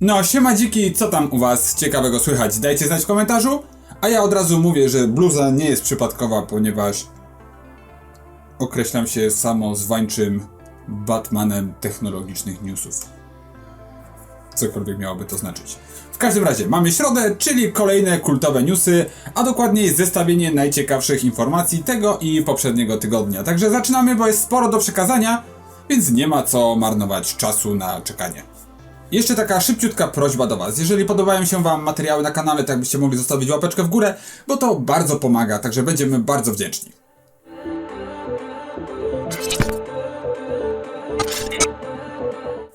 No, siema dziki, co tam u was ciekawego słychać? Dajcie znać w komentarzu. A ja od razu mówię, że bluza nie jest przypadkowa, ponieważ określam się samozwańczym Batmanem technologicznych newsów. Cokolwiek miałoby to znaczyć. W każdym razie, mamy środę, czyli kolejne kultowe newsy, a dokładniej zestawienie najciekawszych informacji tego i poprzedniego tygodnia. Także zaczynamy, bo jest sporo do przekazania, więc nie ma co marnować czasu na czekanie. Jeszcze taka szybciutka prośba do Was. Jeżeli podobają się Wam materiały na kanale, tak byście mogli zostawić łapeczkę w górę, bo to bardzo pomaga, także będziemy bardzo wdzięczni.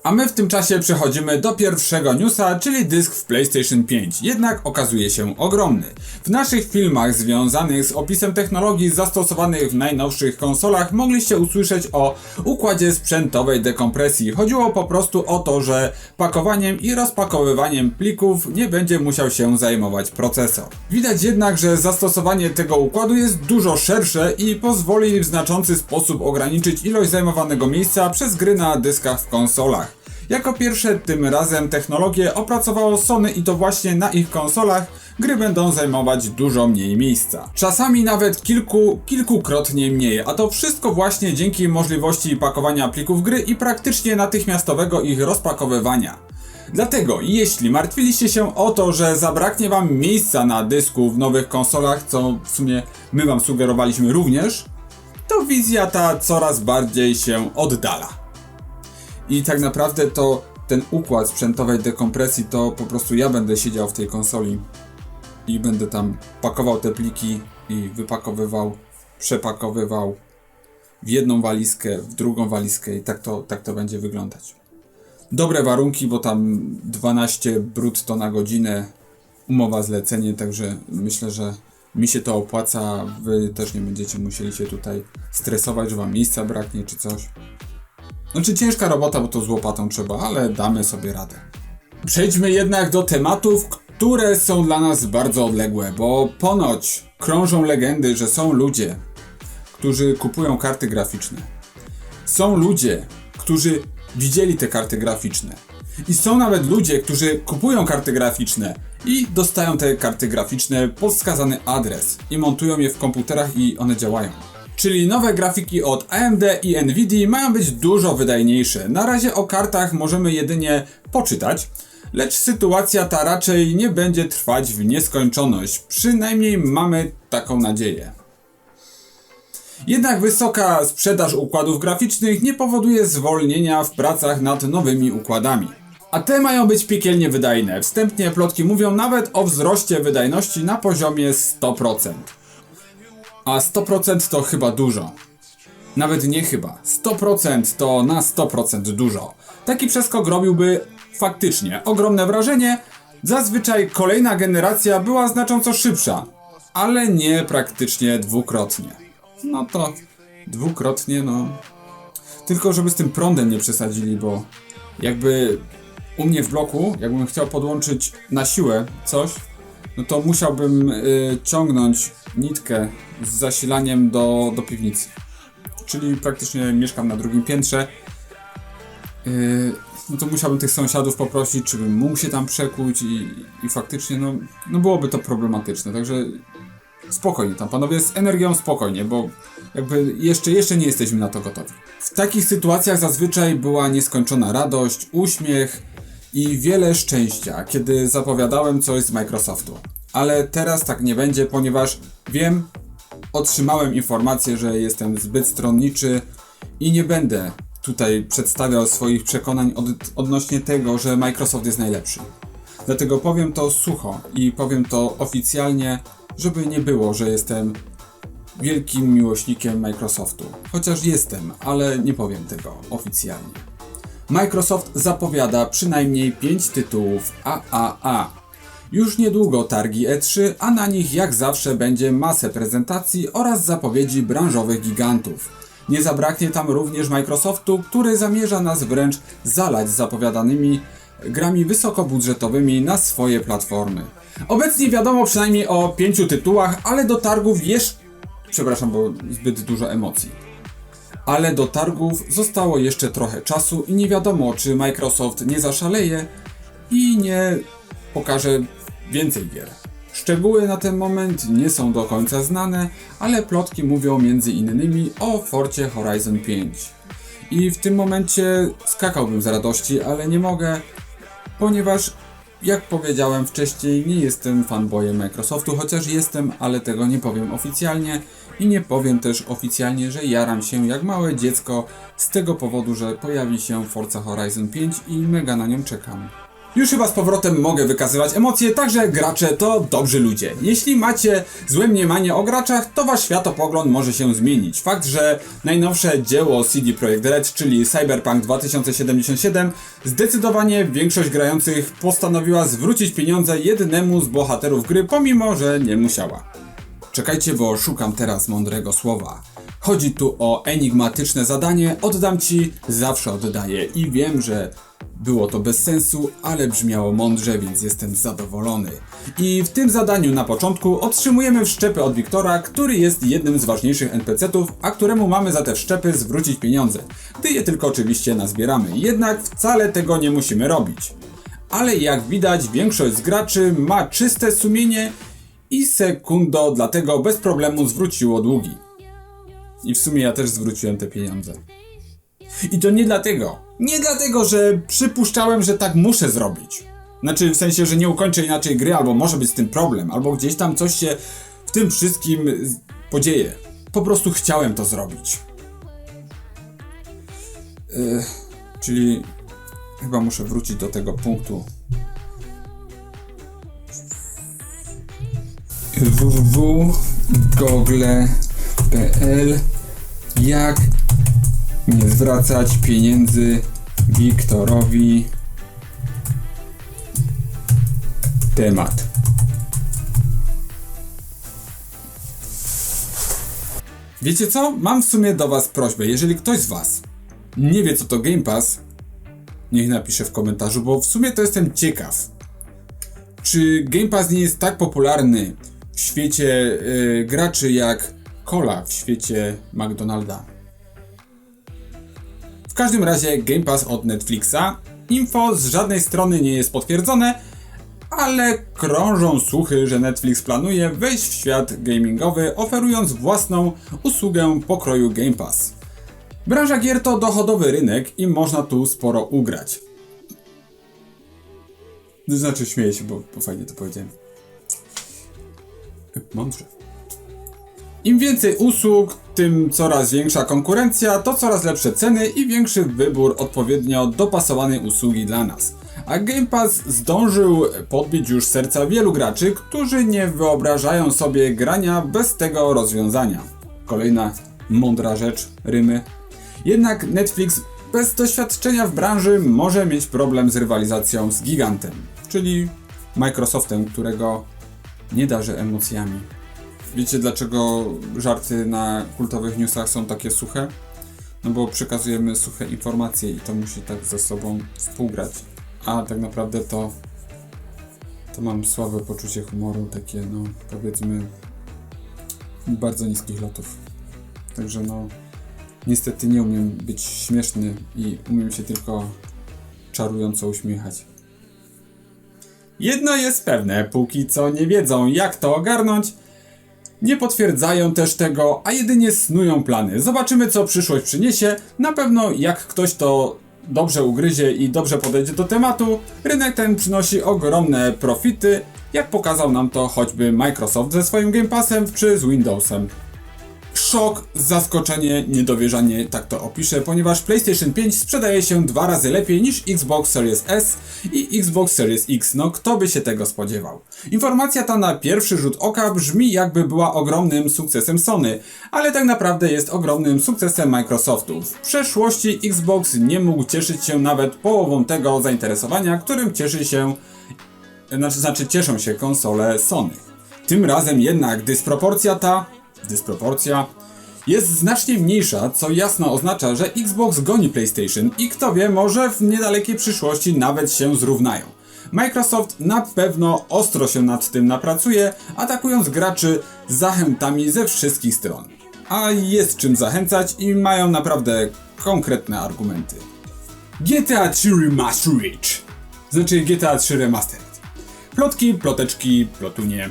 A my w tym czasie przechodzimy do pierwszego newsa, czyli dysk w PlayStation 5. Jednak okazuje się ogromny. W naszych filmach związanych z opisem technologii zastosowanych w najnowszych konsolach mogliście usłyszeć o układzie sprzętowej dekompresji. Chodziło po prostu o to, że pakowaniem i rozpakowywaniem plików nie będzie musiał się zajmować procesor. Widać jednak, że zastosowanie tego układu jest dużo szersze i pozwoli w znaczący sposób ograniczyć ilość zajmowanego miejsca przez gry na dyskach w konsolach. Jako pierwsze tym razem technologię opracowało Sony i to właśnie na ich konsolach gry będą zajmować dużo mniej miejsca. Czasami nawet kilku, kilkukrotnie mniej, a to wszystko właśnie dzięki możliwości pakowania plików gry i praktycznie natychmiastowego ich rozpakowywania. Dlatego, jeśli martwiliście się o to, że zabraknie wam miejsca na dysku w nowych konsolach, co w sumie my wam sugerowaliśmy również, to wizja ta coraz bardziej się oddala. I tak naprawdę to ten układ sprzętowej dekompresji to po prostu ja będę siedział w tej konsoli i będę tam pakował te pliki i wypakowywał, przepakowywał w jedną walizkę, w drugą walizkę i tak to, tak to będzie wyglądać. Dobre warunki, bo tam 12 brutto na godzinę, umowa zlecenie, także myślę, że mi się to opłaca, wy też nie będziecie musieli się tutaj stresować, że wam miejsca braknie czy coś. Znaczy ciężka robota, bo to z łopatą trzeba, ale damy sobie radę. Przejdźmy jednak do tematów, które są dla nas bardzo odległe, bo ponoć krążą legendy, że są ludzie, którzy kupują karty graficzne. Są ludzie, którzy widzieli te karty graficzne. I są nawet ludzie, którzy kupują karty graficzne i dostają te karty graficzne pod wskazany adres i montują je w komputerach i one działają. Czyli nowe grafiki od AMD i Nvidia mają być dużo wydajniejsze. Na razie o kartach możemy jedynie poczytać, lecz sytuacja ta raczej nie będzie trwać w nieskończoność. Przynajmniej mamy taką nadzieję. Jednak wysoka sprzedaż układów graficznych nie powoduje zwolnienia w pracach nad nowymi układami. A te mają być piekielnie wydajne. Wstępnie plotki mówią nawet o wzroście wydajności na poziomie 100%. A 100% to chyba dużo. Nawet nie chyba. 100% to na 100% dużo. Taki przeskok robiłby faktycznie ogromne wrażenie. Zazwyczaj kolejna generacja była znacząco szybsza, ale nie praktycznie dwukrotnie. No to dwukrotnie, no. Tylko żeby z tym prądem nie przesadzili, bo jakby u mnie w bloku, jakbym chciał podłączyć na siłę coś, no to musiałbym y, ciągnąć nitkę z zasilaniem do, do piwnicy. Czyli praktycznie mieszkam na drugim piętrze. Yy, no to musiałbym tych sąsiadów poprosić, czy bym mógł się tam przekuć i, i faktycznie no, no byłoby to problematyczne, także spokojnie tam panowie, z energią spokojnie, bo jakby jeszcze, jeszcze nie jesteśmy na to gotowi. W takich sytuacjach zazwyczaj była nieskończona radość, uśmiech i wiele szczęścia, kiedy zapowiadałem coś z Microsoftu. Ale teraz tak nie będzie, ponieważ wiem, otrzymałem informację, że jestem zbyt stronniczy i nie będę tutaj przedstawiał swoich przekonań od, odnośnie tego, że Microsoft jest najlepszy. Dlatego powiem to sucho i powiem to oficjalnie, żeby nie było, że jestem wielkim miłośnikiem Microsoftu. Chociaż jestem, ale nie powiem tego oficjalnie. Microsoft zapowiada przynajmniej 5 tytułów AAA. Już niedługo targi E3, a na nich jak zawsze będzie masę prezentacji oraz zapowiedzi branżowych gigantów. Nie zabraknie tam również Microsoftu, który zamierza nas wręcz zalać zapowiadanymi grami wysokobudżetowymi na swoje platformy. Obecnie wiadomo przynajmniej o pięciu tytułach, ale do targów jeszcze... Przepraszam, bo zbyt dużo emocji. Ale do targów zostało jeszcze trochę czasu i nie wiadomo, czy Microsoft nie zaszaleje i nie pokaże więcej gier. Szczegóły na ten moment nie są do końca znane, ale plotki mówią innymi o Forcie Horizon 5. I w tym momencie skakałbym z radości, ale nie mogę, ponieważ jak powiedziałem wcześniej, nie jestem fanboyem Microsoftu, chociaż jestem, ale tego nie powiem oficjalnie i nie powiem też oficjalnie, że jaram się jak małe dziecko z tego powodu, że pojawi się Forza Horizon 5 i mega na nią czekam. Już chyba z powrotem mogę wykazywać emocje, także gracze to dobrzy ludzie. Jeśli macie złe mniemanie o graczach, to wasz światopogląd może się zmienić. Fakt, że najnowsze dzieło CD Projekt Red, czyli Cyberpunk 2077, zdecydowanie większość grających postanowiła zwrócić pieniądze jednemu z bohaterów gry, pomimo że nie musiała. Czekajcie, bo szukam teraz mądrego słowa. Chodzi tu o enigmatyczne zadanie, oddam ci, zawsze oddaję i wiem, że było to bez sensu, ale brzmiało mądrze, więc jestem zadowolony. I w tym zadaniu na początku otrzymujemy wszczepy od Wiktora, który jest jednym z ważniejszych NPC-ów, a któremu mamy za te wszczepy zwrócić pieniądze. Gdy je tylko oczywiście nazbieramy. Jednak wcale tego nie musimy robić. Ale jak widać, większość z graczy ma czyste sumienie i sekundo dlatego bez problemu zwróciło długi. I w sumie ja też zwróciłem te pieniądze. I to nie dlatego. Nie dlatego, że przypuszczałem, że tak muszę zrobić. Znaczy, w sensie, że nie ukończę inaczej gry, albo może być z tym problem, albo gdzieś tam coś się w tym wszystkim podzieje. Po prostu chciałem to zrobić. Czyli chyba muszę wrócić do tego punktu. www.google.pl Jak nie zwracać pieniędzy Wiktorowi temat. Wiecie co? Mam w sumie do Was prośbę. Jeżeli ktoś z Was nie wie, co to Game Pass, niech napisze w komentarzu, bo w sumie to jestem ciekaw. Czy Game Pass nie jest tak popularny w świecie y, graczy jak Cola w świecie McDonalda? W każdym razie Game Pass od Netflixa. Info z żadnej strony nie jest potwierdzone, ale krążą słuchy, że Netflix planuje wejść w świat gamingowy, oferując własną usługę pokroju Game Pass. Branża gier to dochodowy rynek i można tu sporo ugrać. Znaczy, śmieję się, bo, bo fajnie to powiedziałem. Mądrze. Im więcej usług, tym coraz większa konkurencja, to coraz lepsze ceny i większy wybór odpowiednio dopasowanej usługi dla nas. A Game Pass zdążył podbić już serca wielu graczy, którzy nie wyobrażają sobie grania bez tego rozwiązania. Kolejna mądra rzecz, rymy. Jednak Netflix bez doświadczenia w branży może mieć problem z rywalizacją z gigantem, czyli Microsoftem, którego nie darzy emocjami. Wiecie dlaczego żarty na kultowych newsach są takie suche? No bo przekazujemy suche informacje i to musi tak ze sobą współgrać. A tak naprawdę to to mam słabe poczucie humoru, takie no powiedzmy bardzo niskich lotów. Także no niestety nie umiem być śmieszny i umiem się tylko czarująco uśmiechać. Jedno jest pewne, póki co nie wiedzą jak to ogarnąć, nie potwierdzają też tego, a jedynie snują plany. Zobaczymy, co przyszłość przyniesie. Na pewno, jak ktoś to dobrze ugryzie i dobrze podejdzie do tematu, rynek ten przynosi ogromne profity, jak pokazał nam to choćby Microsoft ze swoim Game Passem czy z Windowsem. Szok, zaskoczenie, niedowierzanie, tak to opiszę, ponieważ PlayStation 5 sprzedaje się dwa razy lepiej niż Xbox Series S i Xbox Series X. No kto by się tego spodziewał? Informacja ta na pierwszy rzut oka brzmi jakby była ogromnym sukcesem Sony, ale tak naprawdę jest ogromnym sukcesem Microsoftu. W przeszłości Xbox nie mógł cieszyć się nawet połową tego zainteresowania, którym cieszy się znaczy, znaczy cieszą się konsole Sony. Tym razem jednak dysproporcja ta, dysproporcja, jest znacznie mniejsza, co jasno oznacza, że Xbox goni PlayStation i kto wie, może w niedalekiej przyszłości nawet się zrównają. Microsoft na pewno ostro się nad tym napracuje, atakując graczy zachętami ze wszystkich stron. A jest czym zachęcać i mają naprawdę konkretne argumenty. GTA 3 Remastered Znaczy GTA 3 Remastered. Plotki, ploteczki, plotunie.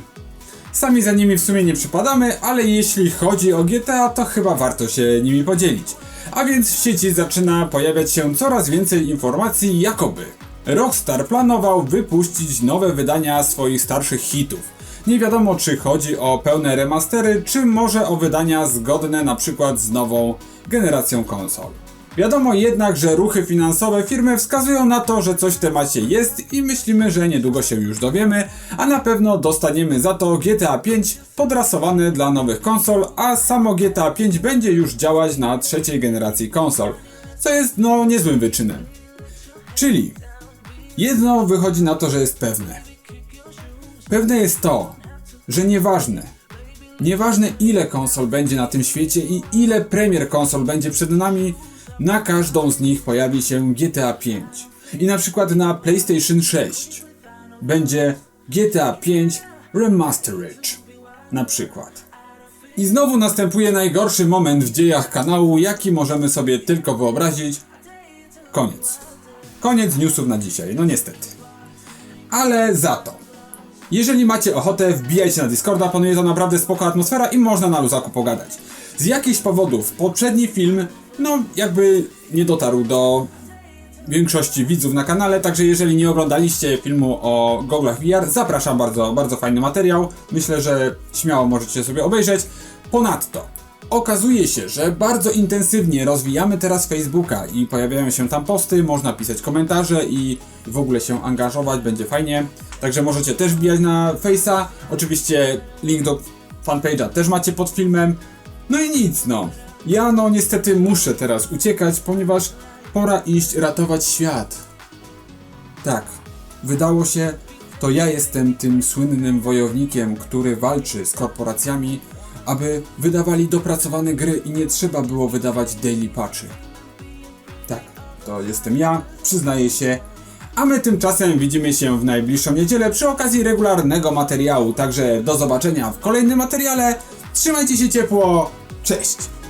Sami za nimi w sumie nie przypadamy, ale jeśli chodzi o GTA, to chyba warto się nimi podzielić. A więc w sieci zaczyna pojawiać się coraz więcej informacji, jakoby Rockstar planował wypuścić nowe wydania swoich starszych hitów. Nie wiadomo czy chodzi o pełne remastery, czy może o wydania zgodne na przykład z nową generacją konsol. Wiadomo jednak, że ruchy finansowe firmy wskazują na to, że coś w temacie jest i myślimy, że niedługo się już dowiemy, a na pewno dostaniemy za to GTA 5 podrasowane dla nowych konsol, a samo GTA 5 będzie już działać na trzeciej generacji konsol, co jest no niezłym wyczynem. Czyli jedno wychodzi na to, że jest pewne. Pewne jest to, że nieważne, nieważne ile konsol będzie na tym świecie i ile premier konsol będzie przed nami, na każdą z nich pojawi się GTA 5. I na przykład na PlayStation 6 będzie GTA 5 Remastered. Na przykład. I znowu następuje najgorszy moment w dziejach kanału, jaki możemy sobie tylko wyobrazić. Koniec. Koniec newsów na dzisiaj, no niestety. Ale za to. Jeżeli macie ochotę, wbijajcie na Discorda, panuje tam naprawdę spoko atmosfera i można na luzaku pogadać. Z jakichś powodów poprzedni film, no jakby nie dotarł do większości widzów na kanale, także jeżeli nie oglądaliście filmu o goglach VR, zapraszam bardzo, bardzo fajny materiał. Myślę, że śmiało możecie sobie obejrzeć. Ponadto okazuje się, że bardzo intensywnie rozwijamy teraz Facebooka i pojawiają się tam posty, można pisać komentarze i w ogóle się angażować, będzie fajnie. Także możecie też wbijać na Face'a. Oczywiście link do fanpage'a też macie pod filmem. No i nic, no. Ja no niestety muszę teraz uciekać, ponieważ pora iść ratować świat. Tak, wydało się, to ja jestem tym słynnym wojownikiem, który walczy z korporacjami, aby wydawali dopracowane gry i nie trzeba było wydawać daily patchy. Tak, to jestem ja, przyznaję się. A my tymczasem widzimy się w najbliższą niedzielę przy okazji regularnego materiału. Także do zobaczenia w kolejnym materiale. Trzymajcie się ciepło. Cześć!